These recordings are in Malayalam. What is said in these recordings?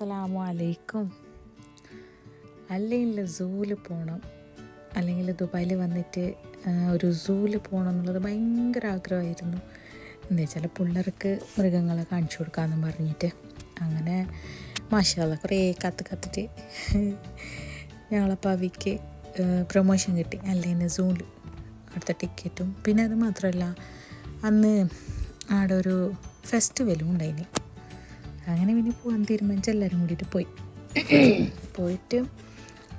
അസ്സലാമു അലൈക്കും അല്ലെങ്കിൽ സൂൽ പോകണം അല്ലെങ്കിൽ ദുബായിൽ വന്നിട്ട് ഒരു സൂൽ പോകണം എന്നുള്ളത് ഭയങ്കര ആഗ്രഹമായിരുന്നു. എന്താ വെച്ചാൽ പിള്ളേർക്ക് മൃഗങ്ങളെ കാണിച്ചു കൊടുക്കാമെന്ന് പറഞ്ഞിട്ട്. അങ്ങനെ മാഷാല കുറേ കത്ത് കത്തിട്ട് ഞങ്ങളെ പവിക്ക് പ്രൊമോഷൻ കിട്ടി. അല്ലെങ്കിൽ സൂൽ അടുത്ത ടിക്കറ്റും പിന്നെ അത് മാത്രമല്ല അന്ന് ആടെ ഒരു ഫെസ്റ്റിവലും ഉണ്ടായിന്. അങ്ങനെ പിന്നെ പോകാൻ തീരുമാനിച്ച് എല്ലാവരും കൂടിയിട്ട് പോയി. പോയിട്ട്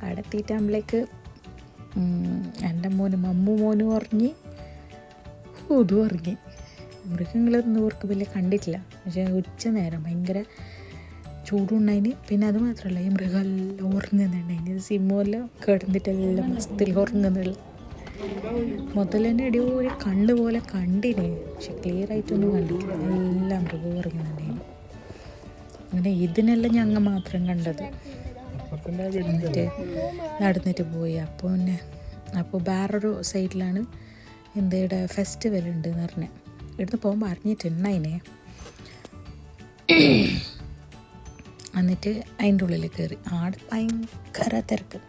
അവിടെ എത്തിയിട്ടാകുമ്പോഴേക്ക് എന്റെ മോന് മമ്മു മോനും ഉറങ്ങി. ഹൂതും ഉറങ്ങി. മൃഗങ്ങളൊന്നും ഇവർക്ക് വലിയ കണ്ടിട്ടില്ല. പക്ഷേ ഉച്ച നേരം ഭയങ്കര ചൂടുണ്ടായിന്. പിന്നെ അത് മാത്രമല്ല ഈ മൃഗമെല്ലാം ഉറങ്ങുന്നുണ്ടായിന് സിമ്മെല്ലാം കിടന്നിട്ടെല്ലാം മസ്തിൽ ഉറങ്ങുന്നുള്ള തന്നെ ഇടി ഒരു കണ്ണ് പോലെ കണ്ടിന്. പക്ഷെ ക്ലിയർ ആയിട്ടൊന്നും കണ്ടിട്ടില്ല. എല്ലാം മൃഗം ഉറങ്ങുന്നുണ്ടായിന് അങ്ങനെ ഇതിനെല്ലാം ഞങ്ങൾ മാത്രം കണ്ടത്. എന്നിട്ട് നടന്നിട്ട് പോയി. അപ്പോൾ പിന്നെ അപ്പോൾ വേറൊരു സൈഡിലാണ് എന്തേടെ ഫെസ്റ്റിവൽ ഉണ്ട് എന്ന് പറഞ്ഞ. ഇവിടുന്ന് പോകുമ്പോൾ അറിഞ്ഞിട്ടുണ്ടായിനെ എന്നിട്ട് അതിന്റെ ഉള്ളിൽ കയറി ആട് ഭയങ്കര തിരക്ക്.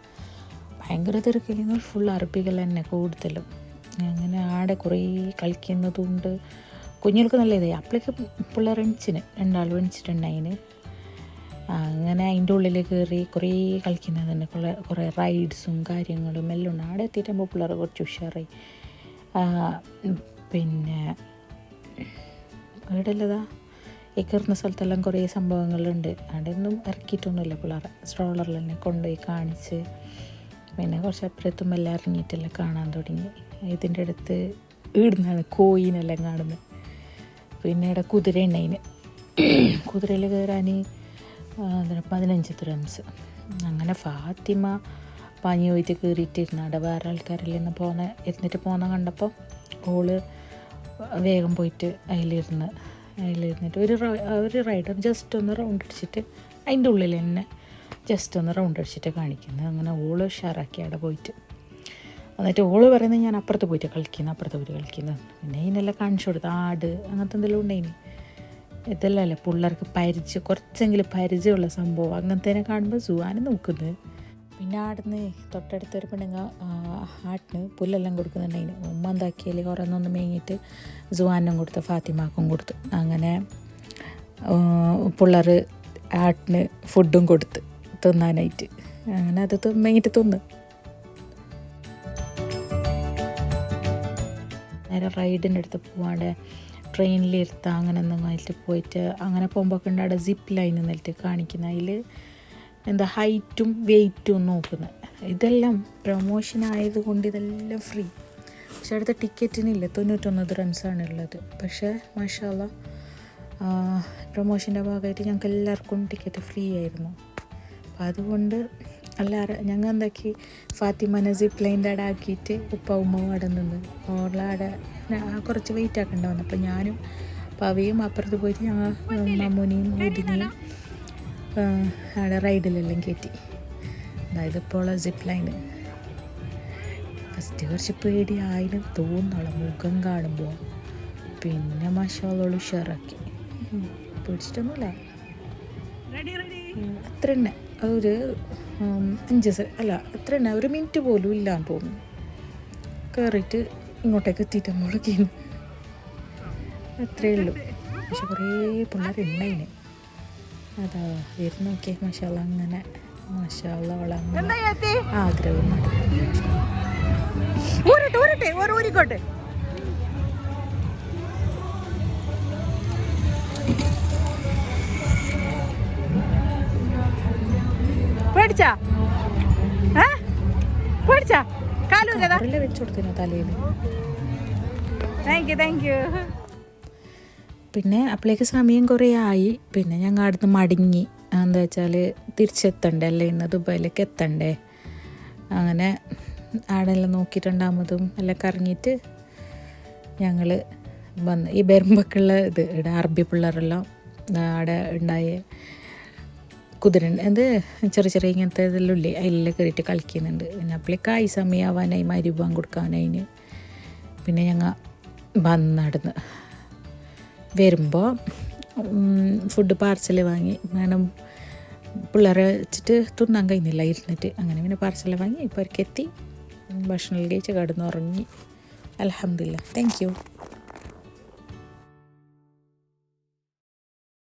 ഭയങ്കര തിരക്കില്ലെങ്കിൽ ഫുൾ അറബികൾ തന്നെ കൂടുതലും. അങ്ങനെ ആടെ കുറേ കളിക്കുന്നതുണ്ട്. കുഞ്ഞുങ്ങൾക്ക് നല്ല ഇതായി അപ്പോഴേക്ക് പിള്ളേർ എണിച്ചിന്. രണ്ടാൾ എണിച്ചിട്ടുണ്ടായിന്. അങ്ങനെ അതിന്റെ ഉള്ളിൽ കയറി കുറേ കളിക്കുന്നത് തന്നെ. കുറേ കുറേ റൈഡ്സും കാര്യങ്ങളും എല്ലാം ഉണ്ട്. അവിടെ എത്തിയിട്ടാകുമ്പോൾ പിള്ളേർ കുറച്ച് ഉഷാറായി. പിന്നെ എവിടെയല്ലതാ ഈ കയറുന്ന സ്ഥലത്തെല്ലാം കുറേ സംഭവങ്ങളുണ്ട്. അവിടെ ഒന്നും ഇറക്കിയിട്ടൊന്നുമില്ല പിള്ളേർ സ്ട്രോളറിൽ തന്നെ കൊണ്ടുപോയി കാണിച്ച് പിന്നെ കുറച്ച് അപ്പുറത്തും എല്ലാം ഇറങ്ങിയിട്ടെല്ലാം കാണാൻ തുടങ്ങി. ഇതിന്റെ അടുത്ത് ഈടുന്നാണ് കോയിനെല്ലാം കാണുന്നത് പിന്നെ ഇവിടെ കുതിര ഉണ്ടായിന് കുതിരയിൽ കയറാൻ പതിനഞ്ച് ത്രംസ് അങ്ങനെ ഫാത്തിമ പാഞ്ഞു പോയിട്ട് കയറിയിട്ടിരുന്നു. അവിടെ വേറെ ആൾക്കാരിൽ ഇന്ന് പോകുന്ന ഇരുന്നിട്ട് പോകുന്ന കണ്ടപ്പോൾ ഓൾ വേഗം പോയിട്ട് അതിലിരുന്ന് അതിലിരുന്നിട്ട് ഒരു ഒരു റൈഡർ ജസ്റ്റ് ഒന്ന് റൗണ്ട് അടിച്ചിട്ട് അതിന്റെ ഉള്ളിൽ തന്നെ ജസ്റ്റ് ഒന്ന് റൗണ്ട് അടിച്ചിട്ട് കാണിക്കുന്നത് അങ്ങനെ ഓൾ ഉഷാറാക്കി അവിടെ പോയിട്ട്. എന്നിട്ട് ഓൾ പറയുന്നത് ഞാൻ അപ്പുറത്ത് പോയിട്ട് കളിക്കുന്നു അപ്പുറത്ത് പോയിട്ട് കളിക്കുന്നു. പിന്നെ ഇതിനെല്ലാം കാണിച്ചു കൊടുത്തു ആട് അങ്ങനത്തെ എന്തെല്ലാം ഉണ്ടായിന്. ഇതല്ലല്ലേ? പിള്ളേർക്ക് പരിചയം കുറച്ചെങ്കിലും പരിചയമുള്ള സംഭവം. അങ്ങനത്തേനെ കാണുമ്പോൾ സുവാന് നോക്കുന്നത്. പിന്നെ ആടുന്ന് തൊട്ടടുത്തൊരു പെണ്ണുങ്ങ ആട്ടിന് പുല്ലെല്ലാം കൊടുക്കുന്നുണ്ടായിന്. ഉമ്മ എന്താക്കിയാൽ കുറേന്നൊന്ന് മേങ്ങിയിട്ട് സുവാനും കൊടുത്ത് ഫാത്തിമാക്കും കൊടുത്തു. അങ്ങനെ പിള്ളേർ ആട്ടിന് ഫുഡും കൊടുത്ത് തിന്നാനായിട്ട്. അങ്ങനെ അത് മേങ്ങിയിട്ട് തിന്ന്. നേരെ റൈഡിന്റെ അടുത്ത് പോവാണ്ട് ട്രെയിനിലിരുത്താം അങ്ങനെ എന്തെങ്കിലും പോയിട്ട് അങ്ങനെ പോകുമ്പോൾ ഉണ്ട് അവിടെ സിപ്പ് ലൈൻ എന്നിട്ട് കാണിക്കുന്ന. അതിൽ എന്താ ഹൈറ്റും വെയിറ്റും നോക്കുന്നത് ഇതെല്ലാം പ്രൊമോഷൻ ആയതുകൊണ്ട് ഇതെല്ലാം ഫ്രീ പക്ഷെ അടുത്ത ടിക്കറ്റിനില്ല. തൊണ്ണൂറ്റൊന്നത് റൺസാണ് ഉള്ളത് പക്ഷേ മാഷാല്ല പ്രൊമോഷന്റെ ഭാഗമായിട്ട് ഞങ്ങൾക്ക് എല്ലാവർക്കും ടിക്കറ്റ് ഫ്രീ ആയിരുന്നു. അപ്പം അതുകൊണ്ട് എല്ലാവരും ഞങ്ങൾ എന്താക്കി ഫാത്തിമനെ സിപ്പ് ലൈന്റെ അവിടെ ആക്കിയിട്ട് ഉപ്പ ഉമ്മ അവിടെ നിന്ന്. ഓളവിടെ കുറച്ച് വെയിറ്റ് ആക്കേണ്ട വന്നു. അപ്പോൾ ഞാനും പവിയും അപ്പുറത്ത് പോയിട്ട് ഞങ്ങൾ മമ്മൂനിയും മോദിനിയും അവിടെ റൈഡിലെല്ലാം കയറ്റി അതായത് ഇപ്പോൾ സിപ്പ് ലൈന് ഫസ്റ്റ് കുറച്ച് പേടി ആയാലും തോന്നുന്നുള്ള മുഖം കാണുമ്പോൾ പിന്നെ മഷാലോട് ഉഷാറാക്കി. പിടിച്ചിട്ടൊന്നുമില്ല. അത്ര തന്നെ ഒരു അഞ്ച് സെ അല്ല അത്ര തന്നെ ഒരു മിനിറ്റ് പോലും ഇല്ലാൻ തോന്നുന്നു കയറിയിട്ട് ഇങ്ങോട്ടേക്ക് എത്തിയിട്ട് മുളകിന്നു അത്രയേ ഉള്ളൂ. പക്ഷെ കുറേ പിള്ളേരുണ്ടായിന് അതാ വരുന്ന നോക്കിയേ മഷാല അങ്ങനെ. മഷാല അവളങ്ങനെ ആഗ്രഹം ഊരട്ടെ ഊരട്ടെ ഊരിക്കോട്ടെ. പേടിച്ചാ? ഏ? പേടിച്ചാ? കാലൂരതാ കവറിൽ വെച്ച് കൊടുത്തിന് തലയിൽ? താങ്ക് യു താങ്ക് യു പിന്നെ അപ്പോഴേക്ക് സമയം കുറേ ആയി. പിന്നെ ഞങ്ങൾ അവിടുന്ന് മടങ്ങി. എന്താ വെച്ചാൽ തിരിച്ചെത്തണ്ടേ? അല്ലേ? ഇന്ന് ദുബായിലേക്ക് എത്തണ്ടേ? അങ്ങനെ ആടെല്ലാം നോക്കിയിട്ടുണ്ടാകുന്നതും എല്ലാം കറങ്ങിയിട്ട് ഞങ്ങൾ വന്ന് ഈ ബെരുമ്പക്കുള്ള ഇത് ഇവിടെ അറബി പിള്ളേരെല്ലാം അവിടെ ഉണ്ടായ കുതിര അത് ചെറിയ ചെറിയ ഇങ്ങനത്തെ ഇതെല്ലാം ഇല്ലേ? അതിലെല്ലാം കയറിയിട്ട് കളിക്കുന്നുണ്ട്. പിന്നെ അപ്പോഴേക്കായി സമയമാവാനായി മരുഭാൻ കൊടുക്കാനായിന്. പിന്നെ ഞങ്ങൾ വന്നടന്ന്. വരുമ്പോൾ ഫുഡ് പാർസൽ വാങ്ങി. കാരണം പിള്ളേരെ വെച്ചിട്ട് തിന്നാൻ കഴിഞ്ഞില്ല ഇരുന്നിട്ട്. അങ്ങനെ പിന്നെ പാർസൽ വാങ്ങി ഇപ്പോൾ അവർക്ക് എത്തി. ഭക്ഷണം കഴിച്ച് കടന്നുറങ്ങി. അലഹമില്ല താങ്ക് യു